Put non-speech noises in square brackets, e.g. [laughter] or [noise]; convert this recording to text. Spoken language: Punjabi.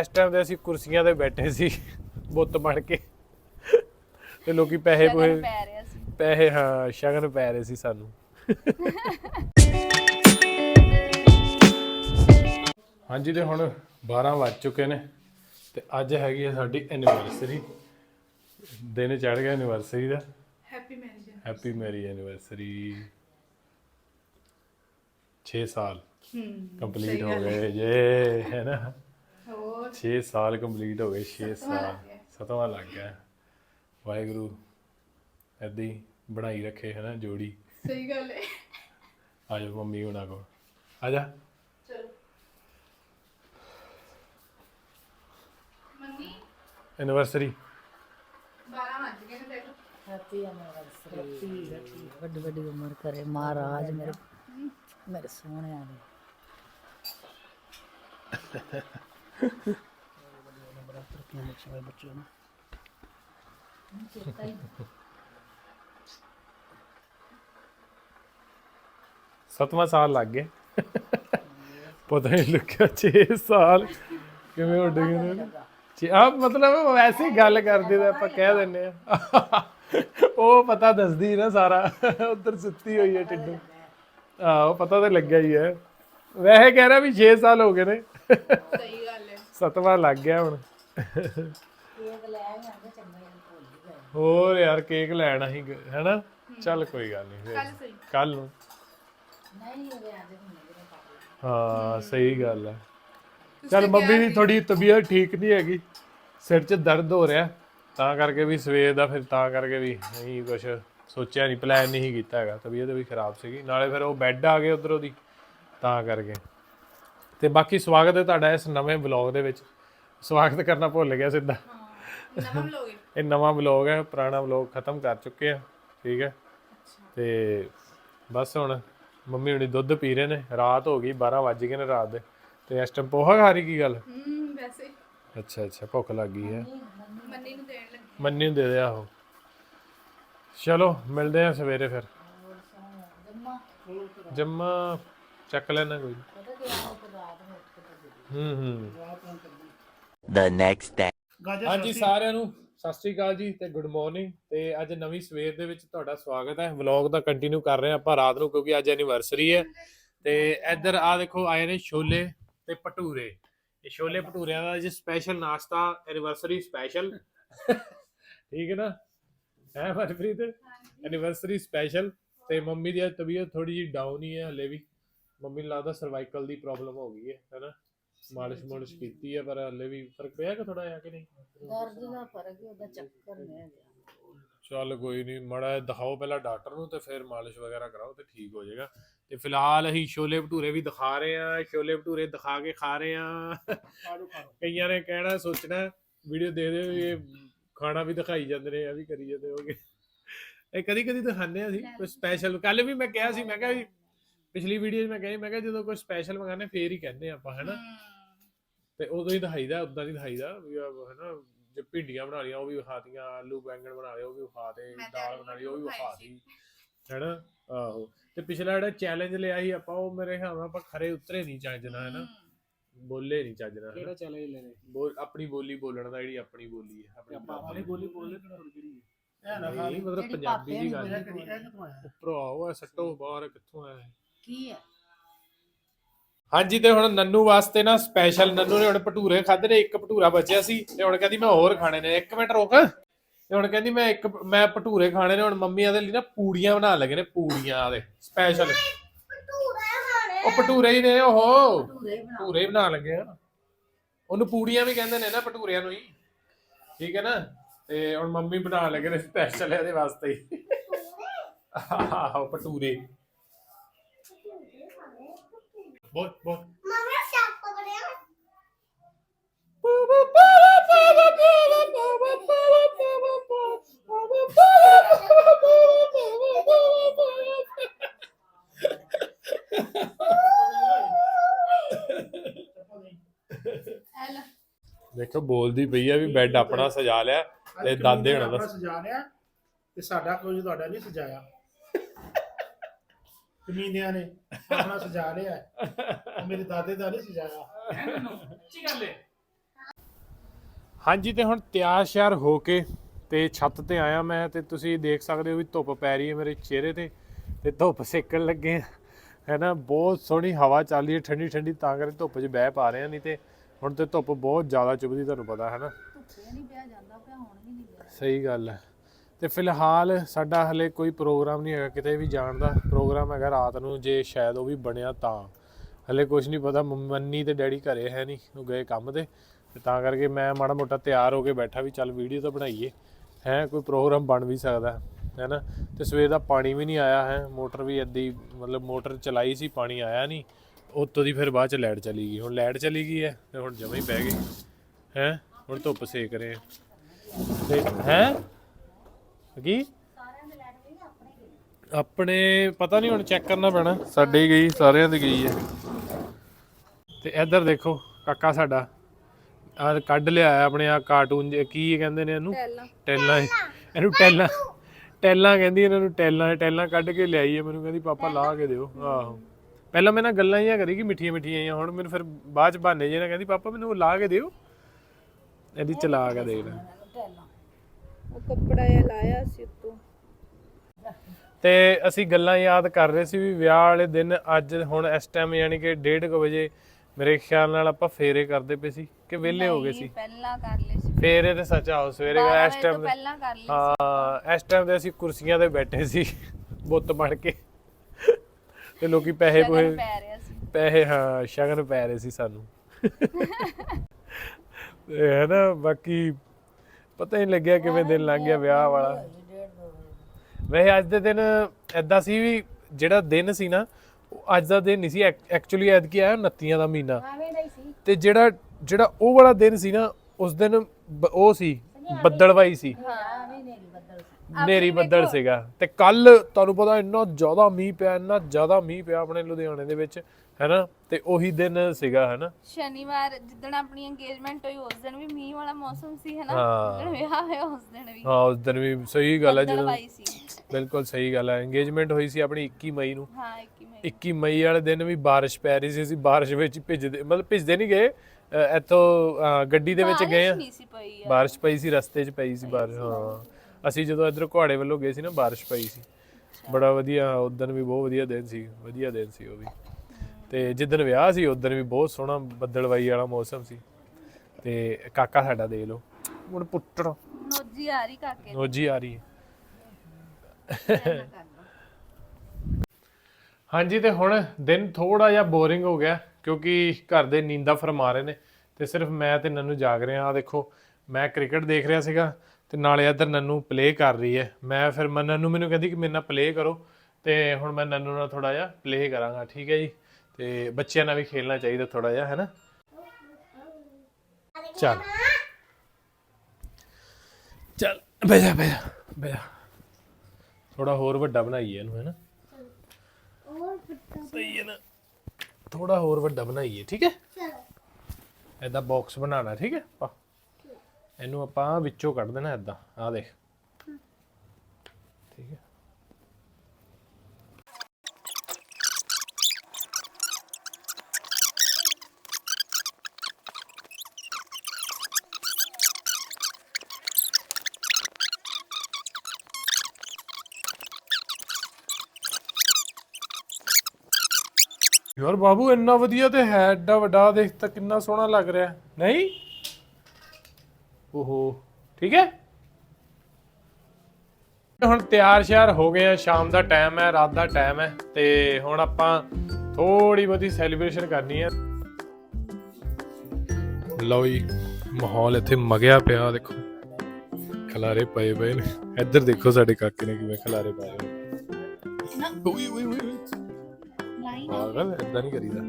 ਇਸ ਟਾਈਮ ਤੇ ਅਸੀਂ ਕੁਰਸੀਆਂ ਤੇ ਬੈਠੇ ਸੀ ਬੁੱਤ ਬਣ ਕੇ। ਤੇ ਲੋਕੀ ਪੈਸੇ ਪੋਏ ਪੈ ਰਿਹਾ ਸੀ। ਪੈਸੇ ਹਾਂ ਸ਼ਗਨ ਪੈ ਰਹੇ ਸੀ ਸਾਨੂੰ। ਹਾਂਜੀ ਤੇ ਹੁਣ 12 ਵੱਜ ਚੁੱਕੇ ਨੇ ਤੇ ਅੱਜ ਹੈਗੀ ਹੈ ਸਾਡੀ ਐਨੀਵਰਸਰੀ ਦਿਨ ਚੜ ਗਿਆ ਐਨੀਵਰਸਰੀ ਦਾ। Happy marriage happy marry anniversary 6 ਸਾਲ ਹੂੰ ਕੰਪਲੀਟ ਹੋ ਗਏ। ਜੇ ਹੈ ਨਾ? ਹੋਰ? 6 ਸਾਲ ਕੰਪਲੀਟ ਹੋ ਗਏ 6 ਸੱਤਵਾਂ ਸਾਲ। ਲੱਗ ਗਿਆ। ਸਤਵਾਂ ਲੱਗ ਗਿਆ। ਵਾਹਿਗੁਰੂ ਏਦਾਂ ਹੀ ਬਣਾਈ ਰੱਖੇ ਹੈ ਨਾ ਜੋੜੀ। ਸਹੀ ਗੱਲ ਹੈ ਆ ਜਾ ਮੰਮੀ ਹੁਣਾਂ ਕੋ ਆ ਜਾ। ਚਲੋ। ਮੰਮੀ? ਐਨੀਵਰਸਰੀ 12 ਵੱਜ ਗਏ ਨੇ ਦੇਖੋ ਹੈਪੀ ਐਨਵਰਸਰੀ ਵੱਡੀ ਵੱਡੀ ਉਮਰ ਕਰੇ ਮਹਾਰਾਜ ਮੇਰੇ ਮੇਰੇ ਸੋਹਣਿਆਂ ਦੀ। ਸਤਵਾਂ ਸਾਲ ਲੱਗ ਗਿਆ। ਪਤਾ ਨਹੀਂ ਲੱਗਿਆ 6 ਸਾਲ ਕਿਵੇਂ ਉੱਡ ਗਏ ਨੇ। ਜੀ ਆ ਮਤਲਬ ਵੈਸੇ ਹੀ ਗੱਲ ਕਰਦੇ ਤਾਂ ਆਪਾਂ ਕਹਿ ਦਿੰਨੇ ਆ। ਉਹ ਪਤਾ ਦੱਸਦੀ ਨਾ ਸਾਰਾ। ਉਧਰ ਸੁੱਤੀ ਹੋਈ ਹੈ ਟਿੱਡੂ ਆਹੋ ਪਤਾ ਤਾਂ ਲੱਗਿਆ ਹੀ ਹੈ। ਵੈਸੇ ਕਹਿ ਰਿਹਾ ਵੀ 6 ਸਾਲ ਹੋ ਗਏ ਨੇ। ਸਹੀ ਸਤਵਾਂ ਲੱਗ ਗਿਆ ਹੁਣ। ਕੇਕ ਲੈ ਆਂਦੇ ਚੰਗਾ ਹੀ ਭੁੱਲ ਹੀ ਗਏ ਹੋਰ ਯਾਰ ਕੇਕ ਲੈਣਾ ਹੀ ਹੈਨਾ? ਚੱਲ ਕੋਈ ਗੱਲ ਨਹੀਂ ਕੱਲ ਫਿਰ ਕੱਲ ਨੂੰ। ਨਹੀਂ ਅੱਜ ਹੁੰਦੇ ਹਾਂ ਸਹੀ ਗੱਲ ਹੈ ਚੱਲ ਮੰਮੀ ਦੀ ਥੋੜੀ ਤਬੀਅਤ ਠੀਕ ਨਹੀਂ ਹੈਗੀ। ਸਿਰ 'ਚ ਦਰਦ ਹੋ ਰਿਹਾ। ਤਾਂ ਕਰਕੇ ਵੀ ਸਵੇਰ ਦਾ ਫਿਰ ਤਾਂ ਕਰਕੇ ਵੀ ਨਹੀਂ ਕੁਝ ਸੋਚਿਆ ਨਹੀਂ ਪਲਾਨ ਨਹੀਂ ਕੀਤਾ ਹੈਗਾ। ਤਬੀਅਤ ਵੀ ਖਰਾਬ ਸੀਗੀ। ਨਾਲੇ ਫਿਰ ਉਹ ਬੈੱਡ ਆ ਗਏ ਉਧਰੋਂ ਦੀ। ਤਾਂ ਕਰਕੇ। ਤੇ ਬਾਕੀ ਸਵਾਗਤ ਹੈ ਤੁਹਾਡਾ ਇਸ ਨਵੇਂ ਵਲੌਗ ਦੇ ਵਿੱਚ। ਸਵਾਗਤ ਕਰਨਾ ਭੁੱਲ ਗਿਆ ਸਿੱਧਾ। ਇਹ ਨਵਾਂ ਵਲੌਗ ਹੈ ਪੁਰਾਣਾ ਵਲੌਗ ਖਤਮ ਕਰ ਚੁੱਕੇ ਆ ਠੀਕ ਹੈ। ਤੇ ਬਸ ਹੁਣ ਮੰਮੀ ਹੁਣੀ ਦੁੱਧ ਪੀ ਰਹੇ ਨੇ ਰਾਤ ਹੋ ਗਈ 12 ਵੱਜ ਗਏ ਨੇ ਰਾਤ ਦੇ। ਤੇ ਇਸ ਟਾਈਮ ਪੋਹਾ ਖਾ ਰਹੀ ਕੀ ਗੱਲ? ਹੂੰ ਵੈਸੇ। ਅੱਛਾ ਅੱਛਾ ਭੁੱਖ ਲੱਗ ਗਈ ਹੈ। ਮੰਨੀ ਨੂੰ ਦੇਣ ਲੱਗੀ ਮੰਨੀ ਨੂੰ ਦੇ ਦੇ ਆਹੋ। ਚਲੋ ਮਿਲਦੇ ਆ ਸਵੇਰੇ ਫਿਰ। ਜੰਮਾ। ਜੰਮਾ ਚੱਕ ਲੈਣਾ ਕੋਈ। ਹੂੰ ਹੂੰ। The next day. ਹਾਂਜੀ ਸਾਰਿਆਂ ਨੂੰ ਸਤਿ ਸ਼੍ਰੀ ਅਕਾਲ ਜੀ ਤੇ ਗੁੱਡ ਮਾਰਨਿੰਗ ਤੇ ਅੱਜ ਨਵੀਂ ਸਵੇਰ ਦੇ ਵਿੱਚ ਤੁਹਾਡਾ ਸਵਾਗਤ ਹੈ। ਵਲੌਗ ਦਾ ਕੰਟੀਨਿਊ ਕਰ ਰਹੇ ਹਾਂ ਆਪਾਂ ਰਾਤ ਨੂੰ ਕਿਉਂਕਿ ਅੱਜ ਐਨੀਵਰਸਰੀ ਹੈ। ਤੇ ਇੱਧਰ ਆ ਦੇਖੋ ਆਏ ਨੇ ਛੋਲੇ ਤੇ ਭਟੂਰੇ। ਇਹ ਛੋਲੇ ਭਟੂਰਿਆਂ ਦਾ ਅੱਜ ਸਪੈਸ਼ਲ ਨਾਸ਼ਤਾ ਐਨੀਵਰਸਰੀ ਸਪੈਸ਼ਲ ਠੀਕ ਹੈ ਨਾ? ਹੈ ਮਨਪ੍ਰੀਤ? ਐਨੀਵਰਸਰੀ ਸਪੈਸ਼ਲ ਤੇ ਮੰਮੀ ਦੀ ਅੱਜ ਤਬੀਅਤ ਥੋੜੀ ਜਿਹੀ ਡਾਊਨ ਹੀ ਹੈ ਹਲੇ ਵੀ। ਮੰਮੀ ਨੂੰ ਲੱਗਦਾ ਸਰਵਾਈਕਲ ਦੀ ਪ੍ਰੋਬਲਮ ਹੋ ਗਈ ਹੈ ਹੈਨਾ? ਮਾਲਿਸ਼ ਮਾਲਿਸ਼ ਕੀਤੀ ਹੈ ਪਰ ਹਲੇ ਵੀ ਫ਼ਰਕ ਪਿਆ ਕਿ ਥੋੜਾ ਜਿਹਾ ਕਿ ਨਹੀਂ? ਦਰਦ ਦਾ ਫ਼ਰਕ ਹੀ ਉਹਦਾ ਚੱਕਰ ਨਹੀਂ ਗਿਆ। ਚੱਲ ਕੋਈ ਨਹੀਂ ਮੜਾ ਦਿਖਾਓ ਪਹਿਲਾਂ ਡਾਕਟਰ ਨੂੰ ਤੇ ਫਿਰ ਮਾਲਿਸ਼ ਵਗੈਰਾ ਕਰਾਓ ਤੇ ਠੀਕ ਹੋ ਜਾਏਗਾ। ਤੇ ਫਿਲਹਾਲ ਅਸੀਂ ਛੋਲੇ ਭਟੂਰੇ ਵੀ ਦਿਖਾ ਰਹੇ ਆ ਛੋਲੇ ਭਟੂਰੇ ਦਿਖਾ ਕੇ ਖਾ ਰਹੇ ਆ ਕਈਆਂ ਨੇ ਕਹਿਣਾ ਸੋਚਣਾ ਵੀਡੀਓ ਦੇ ਦੇ ਵੀ ਇਹ ਖਾਣਾ ਵੀ ਦਿਖਾਈ ਜਾਂਦੇ ਨੇ ਇਹ ਵੀ ਕਰੀ ਜਾਂਦੇ ਹੋਗੇ ਇਹ ਕਦੀ ਕਦੀ ਦਿਖਾਉਂਦੇ ਆ ਅਸੀਂ ਕੋਈ ਸਪੈਸ਼ਲ ਕੱਲ ਵੀ ਮੈਂ ਕਿਹਾ ਸੀ ਮੈਂ ਕਿਹਾ ਵੀ ਪਿਛਲੀ ਵੀਡੀਓ 'ਚ ਮੈਂ ਕਿਹਾ ਮੈਂ ਕਿਹਾ ਜਦੋਂ ਕੋਈ ਸਪੈਸ਼ਲ ਮੰਗਾਣੇ ਫੇਰ ਹੀ ਕਹਿੰਦੇ ਆਪਾਂ ਹੈਨਾ? ਤੇ ਉਦੋਂ ਹੀ ਦਿਖਾਈਦਾ ਉਦਾਂ ਨਹੀਂ ਦਿਖਾਈਦਾ ਵੀ ਆ ਹੈਨਾ? ਜੇ ਭਿੰਡੀਆਂ ਬਣਾ ਲਈਆਂ ਉਹ ਵੀ ਵਿਖਾਤੀਆਂ ਆਲੂ ਬੈਂਗਣ ਬਣਾ ਲਏ ਉਹ ਵੀ ਵਿਖਾਤੇ ਤਾਂ ਦਾਲ ਬਣਾ ਲਈ ਉਹ ਵੀ ਵਿਖਾਤੀ ਹੈਨਾ? ਆਹੋ। ਤੇ ਪਿਛਲਾ ਜਿਹੜਾ ਚੈਲੰਜ ਲਿਆ ਸੀ ਆਪਾਂ ਉਹ ਮੇਰੇ ਹਿਸਾਬ ਨਾਲ ਆਪਾਂ ਖਰੇ ਉਤਰੇ ਨਹੀਂ ਚੱਜਣਾ ਹੈਨਾ? ਬੋਲੇ ਨਹੀਂ ਚੱਜਣਾ ਕਿਹੜਾ ਚੈਲੰਜ ਲੈਣੇ ਬੋਲ ਆਪਣੀ ਬੋਲੀ ਬੋਲਣ ਦਾ ਜਿਹੜੀ ਆਪਣੀ ਬੋਲੀ ਹੈ ਆਪਣੀ ਆਪਣੀ ਬੋਲੀ ਬੋਲਦੇ ਕਿ ਹੋਰ ਕਿਹੜੀ ਹੈ ਨਹੀਂ ਮਤਲਬ ਜਿਹੜੀ ਪੰਜਾਬੀ ਦੀ ਗੱਲ ਹੈ। ਇਹ ਆਓ ਇਹ ਸੱਟੋ ਬਾਹਰ ਕਿੱਥੋਂ ਆਇਆ ਇਹ? ਕੀ ਹੈ? ਹਾਂਜੀ ਤੇ ਹੁਣ ਨੰਨੂ ਵਾਸਤੇ ਨਾ ਸਪੈਸ਼ਲ ਨੰਨੂ ਨੇ ਹੁਣ ਭਟੂਰੇ ਖਾਦੇ ਨੇ ਇੱਕ ਭਟੂਰਾ ਬਚਿਆ ਸੀ ਤੇ ਹੁਣ ਕਹਿੰਦੀ ਮੈਂ ਹੋਰ ਖਾਣੇ ਨੇ। ਇੱਕ ਮਿੰਟ ਰੁਕ। ਤੇ ਹੁਣ ਕਹਿੰਦੀ ਮੈਂ ਇੱਕ ਮੈਂ ਭਟੂਰੇ ਖਾਣੇ ਨੇ ਹੁਣ ਮੰਮੀ ਆਦੇ ਲਈ ਨਾ ਪੂੜੀਆਂ ਬਣਾਉਣ ਲੱਗੇ ਨੇ ਪੂੜੀਆਂ ਆਦੇ ਸਪੈਸ਼ਲ ਉਹ ਭਟੂਰੇ ਹੀ ਨੇ ਉਹ। ਭਟੂਰੇ ਬਣਾ ਹੀ ਬਣਾਉਣ ਲੱਗੇ ਆ। ਉਹਨੂੰ ਪੂੜੀਆਂ ਵੀ ਕਹਿੰਦੇ ਨੇ ਨਾ ਭਟੂਰਿਆਂ ਨੂੰ ਹੀ। ਠੀਕ ਹੈ ਨਾ? ਤੇ ਹੁਣ ਮੰਮੀ ਬਣਾਉਣ ਲੱਗੇ ਨੇ ਸਪੈਸ਼ਲ ਇਹਦੇ ਵਾਸਤੇ ਆਹੋ ਭਟੂਰੇ। ਬਹੁਤ ਐਲ ਦੇਖੋ ਬੋਲਦੀ ਪਈ ਆ ਵੀ ਬੈੱਡ ਆਪਣਾ ਸਜਾ ਲਿਆ ਤੇ ਦਾਦੇ ਹੋਣਾ ਦਾ ਸਜਾ ਲਿਆ ਤੇ ਸਾਡਾ ਕੋਈ ਤੁਹਾਡਾ ਨਹੀਂ ਸਜਾਇਆ। ਕਮੀਨਿਆਂ ਨੇ ਆਪਣਾ ਸਜਾ ਲਿਆ ਉਹ ਮੇਰੇ ਦਾਦੇ ਦਾ ਨਹੀਂ ਸਜਾਇਆ। ਅੱਛੀ ਗੱਲ ਹੈ ਹਾਂਜੀ ਤੇ ਹੁਣ ਤਿਆਰ ਸ਼ਿਆਰ ਹੋ ਕੇ ਤੇ ਛੱਤ ਤੇ ਆਇਆ ਮੈਂ ਤੇ ਤੁਸੀਂ ਦੇਖ ਸਕਦੇ ਹੋ ਵੀ ਧੁੱਪ ਪੈ ਰਹੀ ਹੈ ਮੇਰੇ ਚਿਹਰੇ ਤੇ ਤੇ ਧੁੱਪ ਸੇਕਣ ਲੱਗੇ ਆ ਹੈ ਨਾ ਬਹੁਤ ਸੋਹਣੀ ਹਵਾ ਚੱਲ ਰਹੀ ਹੈ ਠੰਡੀ ਠੰਡੀ ਤਾਂ ਕਰਕੇ ਧੁੱਪ 'ਚ ਬਹਿ ਪਾ ਰਹੇ ਆ ਨਹੀਂ ਤੇ ਹੁਣ ਤੇ ਧੁੱਪ ਬਹੁਤ ਜ਼ਿਆਦਾ ਚੁੱਭਦੀ ਤੁਹਾਨੂੰ ਪਤਾ ਹੈ ਨਾ? ਧੁੱਪੇ ਨਹੀਂ ਪਿਆ ਜਾਂਦਾ ਪਿਆ ਹੁਣ ਵੀ ਨਹੀਂ ਪਿਆ ਸਹੀ ਗੱਲ ਹੈ। ਤੇ ਫਿਲਹਾਲ ਸਾਡਾ ਹਲੇ ਕੋਈ ਪ੍ਰੋਗਰਾਮ ਨਹੀਂ ਹੈਗਾ, ਕਿਤੇ ਵੀ ਜਾਣ ਦਾ। ਪ੍ਰੋਗਰਾਮ ਹੈਗਾ ਰਾਤ ਨੂੰ, ਜੇ ਸ਼ਾਇਦ ਉਹ ਵੀ ਬਣਿਆ ਤਾਂ। ਹਲੇ ਕੁਝ ਨਹੀਂ ਪਤਾ ਮੰਨੀ ਤੇ ਡੈਡੀ ਘਰੇ ਹੈ ਨਹੀਂ, ਉਹ ਗਏ ਕੰਮ ਤੇ। ਤੇ ਤਾਂ ਕਰਕੇ ਮੈਂ ਮਾੜਾ ਮੋਟਾ ਤਿਆਰ ਹੋ ਕੇ ਬੈਠਾ ਵੀ ਚੱਲ ਵੀਡੀਓ ਤਾਂ ਬਣਾਈਏ। ਹੈ, ਕੋਈ ਪ੍ਰੋਗਰਾਮ ਬਣ ਵੀ ਸਕਦਾ ਹੈ ਨਾ ਤੇ ਸਵੇਰ ਦਾ ਪਾਣੀ ਵੀ ਨਹੀਂ ਆਇਆ, ਹੈ? ਮੋਟਰ ਵੀ ਏਦਾਂ ਹੀ ਮਤਲਬ ਮੋਟਰ ਚਲਾਈ ਸੀ, ਪਾਣੀ ਆਇਆ ਨਹੀਂ। ਉੱਤੋਂ ਦੀ ਫਿਰ ਬਾਅਦ ਚ ਲਾਈਟ ਚਲੀ ਗਈ। ਹੁਣ ਲਾਈਟ ਚਲੀ ਗਈ ਹੈ, ਤੇ ਹੁਣ ਜਮਾ ਹੀ ਬਹਿ ਗਏ। ਹੈ? ਹੁਣ ਧੁੱਪ ਸੇਕ ਰਹੇ ਆ ਤੇ ਹੈ? ਕੀ? ਆਪਣੇ ਪਤਾ ਨਹੀਂ ਹੁਣ ਚੈੱਕ ਕਰਨਾ ਪੈਣਾ। ਸਾਡੇ ਹੀ ਗਈ ਸਾਰਿਆਂ ਦੀ ਗਈ ਹੈ। ਤੇ ਇੱਧਰ ਦੇਖੋ ਕਾਕਾ ਸਾਡਾ। ਆ ਕੱਢ ਲਿਆ ਹੈ ਆਪਣੇ ਆ ਕਾਰਟੂਨ ਕੀ ਕਹਿੰਦੇ ਨੇ ਇਹਨੂੰ? ਟੈਲਾਂ। ਟੈਲਾਂ ਇਹਨੂੰ ਟੈਲਾਂ। ਟੈਲਾਂ ਕਹਿੰਦੀ ਇਹਨਾਂ ਨੂੰ ਟੈਲਾਂ ਟੈਲਾਂ ਕੱਢ ਕੇ ਲਿਆਈ ਹੈ। ਮੈਨੂੰ ਕਹਿੰਦੀ ਪਾਪਾ ਲਾ ਕੇ ਦਿਓ। ਆਹੋ। ਪਹਿਲਾਂ ਮੈਂ ਨਾ ਗੱਲਾਂ ਜਿਹੀਆਂ ਕਰੀ ਕਿ ਮਿੱਠੀਆਂ ਮਿੱਠੀਆਂ ਜਿਹੀਆਂ। ਹੁਣ ਮੈਨੂੰ ਫਿਰ ਬਾਅਦ ਚ ਬਹਾਨੇ ਜੇ ਨਾ ਕਹਿੰਦੀ ਪਾਪਾ ਮੈਨੂੰ ਉਹ ਲਾ ਕੇ ਦਿਓ। ਇਹਦੀ ਚਲਾ ਕੇ ਦੇਖ ਲੈ। ਉਹ ਕੱਪੜਾ ਜਿਹਾ ਲਾਇਆ ਸੀ ਉੱਤੋਂ। ਤੇ ਅਸੀਂ ਗੱਲਾਂ ਯਾਦ ਕਰ ਰਹੇ ਸੀ ਵੀ ਵਿਆਹ ਵਾਲੇ ਦਿਨ ਅੱਜ ਹੁਣ ਇਸ ਟਾਈਮ ਯਾਨੀ ਕਿ 1:30 ਵਜੇ ਮੇਰੇ ਖਿਆਲ ਨਾਲ ਆਪਾਂ ਫੇਰੇ ਕਰਦੇ ਪਏ ਸੀ ਕਿ ਵਿਹਲੇ ਹੋ ਗਏ ਸੀ। ਪਹਿਲਾਂ ਕਰ ਲਏ ਸੀ। ਫੇਰੇ ਤੇ ਸੱਚ ਆਓ ਸਵੇਰੇ ਬਾਰਾਂ ਇਸ ਵਜੇ ਤੋਂ ਟਾਈਮ ਪਹਿਲਾਂ ਕਰ ਲਏ ਹਾਂ ਇਸ ਟਾਈਮ ਤੇ ਅਸੀਂ ਕੁਰਸੀਆਂ ਤੇ ਬੈਠੇ ਸੀ ਬੁੱਤ ਬਣ ਕੇ। ਤੇ ਲੋਕੀ ਪੈਸੇ ਸ਼ਗਨ ਪੋਹੇ ਪੈ ਰਿਹਾ ਸੀ। ਪੈਸੇ ਹਾਂ ਸ਼ਗਨ ਪੈ ਰਹੇ ਸੀ ਸਾਨੂੰ। [laughs] ਤੇ ਹੈ ਨਾ ਬਾਕੀ ਪਤਾ ਹੀ ਨਹੀਂ ਲੱਗਿਆ ਕਿਵੇਂ ਦਿਨ ਲੰਘ ਗਿਆ ਵਿਆਹ ਵਾਲਾ। ਵੈਸੇ ਅੱਜ ਦੇ ਦਿਨ ਐਦਾਂ ਸੀ ਵੀ ਜਿਹੜਾ ਦਿਨ ਸੀ ਨਾ ਉਹ ਅੱਜ ਦਾ ਦਿਨ ਨਹੀਂ ਸੀ ਐਕਚੁਅਲੀ ਐਦ ਕੀ ਆਇਆ 29 ਦਾ ਮਹੀਨਾ। ਐਵੇਂ ਦਾ ਹੀ ਸੀ। ਤੇ ਜਿਹੜਾ ਜਿਹੜਾ ਉਹ ਵਾਲਾ ਦਿਨ ਸੀ ਨਾ ਉਸ ਦਿਨ ਉਹ ਸੀ ਬੱਦਲਵਾਈ ਸੀ। ਨੇਰੀ ਬੱਦਲ ਸੀਗਾ। ਤੇ ਕੱਲ ਤੁਹਾਨੂੰ ਪਤਾ ਇੰਨਾ ਜ਼ਿਆਦਾ ਮੀਂਹ ਪਿਆ ਇੰਨਾ ਜ਼ਿਆਦਾ ਮੀਂਹ ਪਿਆ ਆਪਣੇ ਲੁਧਿਆਣੇ ਦੇ ਵਿੱਚ ਹੈਨਾ? ਤੇ ਉਹੀ ਦਿਨ ਸੀਗਾ ਹੈਨਾ? ਸ਼ਨੀਵਾਰ ਜਿੱਦਣ ਆਪਣੀ ਇੰਗੇਜਮੈਂਟ ਹੋਈ ਉਸ ਦਿਨ ਵੀ ਮੀਂਹ ਵਾਲਾ ਮੌਸਮ ਸੀ ਹਨਾ? ਹਾਂ। ਜਿੱਦਣ ਵਿਆਹ ਹੋਇਆ ਉਸ ਦਿਨ ਵੀ। ਹਾਂ ਉਸ ਦਿਨ ਵੀ ਸਹੀ ਗੱਲ ਹੈ ਜਦੋਂ ਬਿਲਕੁਲ ਸਹੀ ਗੱਲ ਹੈ। ਇੰਗੇਜਮੈਂਟ ਹੋਈ ਸੀ ਆਪਣੀ 21 ਮਈ ਨੂੰ। ਹਾਂ 21 ਮਈ। 21 ਮਈ ਵਾਲੇ ਦਿਨ ਵੀ ਬਾਰਿਸ਼ ਪੈ ਰਹੀ ਸੀ ਅਸੀਂ ਬਾਰਿਸ਼ ਵਿੱਚ ਭਿੱਜਦੇ ਮਤਲਬ ਭਿੱਜਦੇ ਨਹੀਂ ਗਏ। ਇੱਥੋਂ ਗੱਡੀ ਦੇ ਵਿੱਚ ਗਏ ਆ। ਪਈ ਬਾਰਿਸ਼ ਪਈ ਸੀ ਰਸਤੇ 'ਚ ਪਈ ਸੀ ਬਾਰਿਸ਼ ਹਾਂ। ਅਸੀਂ ਜਦੋਂ ਇੱਧਰ ਘੁਆੜੇ ਵੱਲੋਂ ਗਏ ਸੀ ਨਾ ਬਾਰਿਸ਼ ਪਈ ਸੀ। ਬੜਾ ਵਧੀਆ ਉਦੋਂ ਵੀ ਬਹੁਤ ਵਧੀਆ ਦਿਨ ਸੀ ਵਧੀਆ ਦਿਨ ਸੀ ਉਹ ਵੀ। ਤੇ ਜਿੱਦਣ ਵਿਆਹ ਸੀ ਉਦੋਂ ਵੀ ਬਹੁਤ ਸੋਹਣਾ ਬੱਦਲਵਾਈ ਵਾਲਾ ਮੌਸਮ ਸੀ। ਤੇ ਕਾਕਾ ਸਾਡਾ ਦੇਖ ਲਓ। ਹੁਣ ਪੁੱਟੜ ਨੋਜੀ ਆ ਰਹੀ ਕਾਕੇ ਨੋਜੀ ਆ ਰਹੀ ਹੈ। ਹਾਂਜੀ ਤੇ ਹੁਣ ਦਿਨ ਥੋੜਾ ਜਿਹਾ ਬੋਰਿੰਗ ਹੋ ਗਿਆ ਕਿਉਂਕਿ ਘਰ ਦੇ ਨੀਂਦਾ ਫਰਮਾ ਰਹੇ ਨੇ। ਤੇ ਸਿਰਫ ਮੈਂ ਤੇ ਨੰਨੂ ਜਾਗ ਰਹੇ ਆ ਦੇਖੋ ਮੈਂ ਕ੍ਰਿਕਟ ਦੇਖ ਰਿਹਾ ਸੀਗਾ। ਤੇ ਨਾਲੇ ਇੱਧਰ ਨੰਨੂ ਪਲੇ ਕਰ ਰਹੀ ਹੈ। ਮੈਂ ਫਿਰ ਮੈਂ ਨੰਨੂ ਮੈਨੂੰ ਕਹਿੰਦੀ ਕਿ ਮੇਰੇ ਨਾਲ ਪਲੇ ਕਰੋ ਤੇ ਹੁਣ ਮੈਂ ਨੰਨੂ ਨਾਲ ਥੋੜਾ ਜਿਹਾ ਪਲੇ ਕਰਾਂਗਾ ਠੀਕ ਹੈ ਜੀ? ਤੇ ਬੱਚਿਆਂ ਨਾਲ ਵੀ ਖੇਡਣਾ ਚਾਹੀਦਾ ਥੋੜਾ ਜਿਹਾ ਹੈ ਨਾ? ਚੱਲ। ਚੱਲ ਬਹਿ ਜਾ ਬਹਿ ਜਾ ਬਹਿ ਜਾ। ਥੋੜਾ ਹੋਰ ਵੱਡਾ ਬਣਾਈਏ ਇਹਨੂੰ ਹੈ ਨਾ? ਸਹੀ ਹੈ ਨਾ? ਥੋੜਾ ਹੋਰ ਵੱਡਾ ਬਣਾਈਏ ਠੀਕ ਹੈ? ਐਦਾ ਬਾਕਸ ਬਣਾਉਣਾ ਠੀਕ ਹੈ? ਪਾ। ਇਹਨੂੰ ਆਪਾਂ ਵਿੱਚੋਂ ਕੱਢ ਦੇਣਾ ਐਦਾਂ ਆ ਦੇਖ। ਠੀਕ ਹੈ। ਯਾਰ ਬਾਬੂ, ਇੰਨਾ ਵਧੀਆ ਤੇ ਹੈ, ਐਡਾ ਵੱਡਾ ਦੇਖ ਤਾਂ ਕਿੰਨਾ ਸੋਹਣਾ ਲੱਗ ਰਿਹਾ। ਨਹੀਂ? ਓਹੋ। ਠੀਕ ਹੈ? ਹੁਣ ਤਿਆਰ ਸ਼ਿਆਰ ਹੋ ਗਏ ਆ ਸ਼ਾਮ ਦਾ ਟਾਈਮ ਹੈ ਰਾਤ ਦਾ ਟਾਈਮ ਹੈ ਤੇ ਹੁਣ ਆਪਾਂ ਥੋੜੀ ਬਹੁਤੀ ਸੈਲੀਬ੍ਰੇਸ਼ਨ ਕਰਨੀ ਹੈ। ਲਓ ਜੀ ਮਾਹੌਲ ਇੱਥੇ ਮਗਿਆ ਪਿਆ ਦੇਖੋ। ਖਲਾਰੇ ਪਏ ਪਏ ਨੇ। ਇੱਧਰ ਦੇਖੋ ਸਾਡੇ ਕਾਕੇ ਨੇ ਕਿਵੇਂ ਖਲਾਰੇ ਪਾਏ ਹੋਏ ਓਏ ਓਏ ਓਏ ਓਏ। ਪਾਗਲ ਏਦਾਂ ਨਹੀਂ ਕਰੀਦਾ।